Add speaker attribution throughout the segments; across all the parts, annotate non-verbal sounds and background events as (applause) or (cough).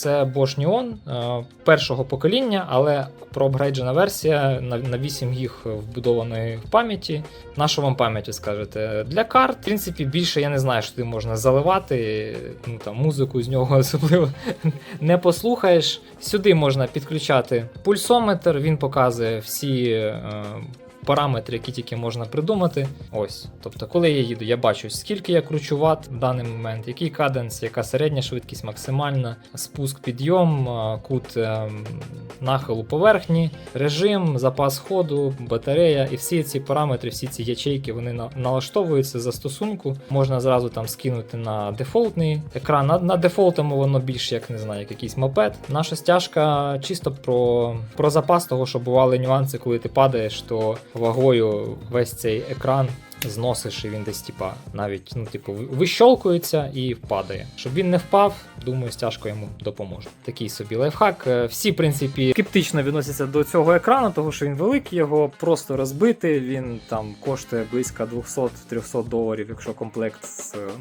Speaker 1: Це Bosch Neon е, першого покоління, але проапгрейджена версія на, на 8 гіг вбудованої пам'яті. На що вам пам'яті скажете? Для карт, в принципі, більше я не знаю, що туди можна заливати. Ну там музику з нього (laughs) особливо не послухаєш. Сюди можна підключати пульсометр, він показує всі. Е, Параметри, які тільки можна придумати. Ось. Тобто, коли я їду, я бачу, скільки я кручу ват в даний момент, який каденс, яка середня швидкість, максимальна, спуск, підйом, кут ем, нахилу поверхні, режим, запас ходу, батарея і всі ці параметри, всі ці ячейки, вони на- налаштовуються за стосунку. Можна зразу там скинути на дефолтний екран. На, на дефолтому воно більш як не знаю, як якийсь мопед. Наша стяжка чисто про, про запас того, що бували нюанси, коли ти падаєш, то вагою весь цей екран зносиш, і він десь типа навіть ну, типу, вищолкується і впадає. Щоб він не впав, думаю, стяжка йому допоможе. Такий собі лайфхак. Е, Всі, в принципі, скептично відносяться до цього екрану, тому що він великий, його просто розбити. Він там коштує близько 200-300 доларів, якщо комплект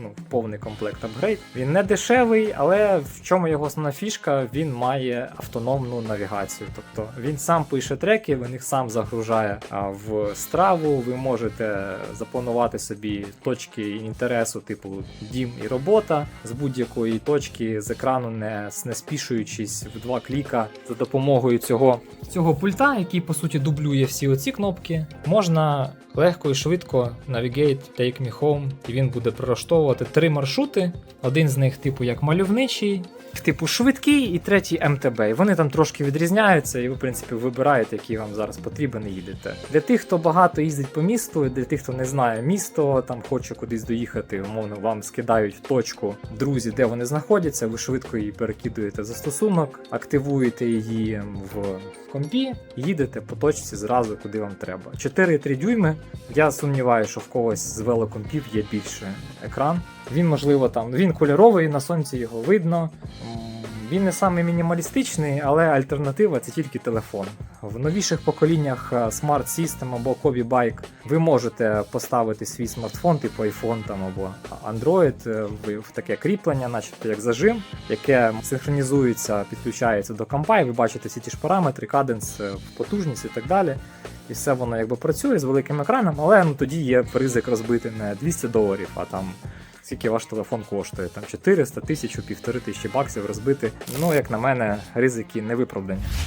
Speaker 1: ну, повний комплект апгрейд. Він не дешевий, але в чому його основна фішка? Він має автономну навігацію. Тобто він сам пише треки, він їх сам загружає в страву. Ви можете запланувати собі точки інтересу, типу дім і робота з будь-якої точки з екрану, не, не спішуючись в два кліка за допомогою цього, цього пульта, який по суті дублює всі оці кнопки, можна легко і швидко Navigate Take Me Home, і він буде прилаштовувати три маршрути. Один з них, типу, як мальовничий, типу швидкий, і третій МТБ. І вони там трошки відрізняються, і ви, в принципі, вибираєте, який вам зараз потрібен, і їдете. Для тих, хто багато їздить по місту, для тих, хто не знає місто, там хоче кудись доїхати, умовно, вам скидають точку друзі, де вони знаходяться. Ви швидко її перекидуєте застосунок, активуєте її в компі, їдете по точці зразу, куди вам треба. 4,3 дюйми. Я сумніваюся, що в когось з велокомпів є більше екран. Він, можливо, там він кольоровий, на сонці його видно. Він не самий мінімалістичний, але альтернатива це тільки телефон. В новіших поколіннях е, Smart System або Kobe Bike ви можете поставити свій смартфон, типу iPhone там або Android, е, в- таке кріплення, начебто як зажим, яке синхронізується, підключається до компа, і ви бачите всі ті ж параметри, каденс, е, потужність і так далі. І все воно якби працює з великим екраном, але ну, тоді є ризик розбити не 200 доларів, а там скільки ваш телефон коштує. Там 400, 1000, півтори тисячі баксів розбити. Ну, як на мене, ризики не виправдані.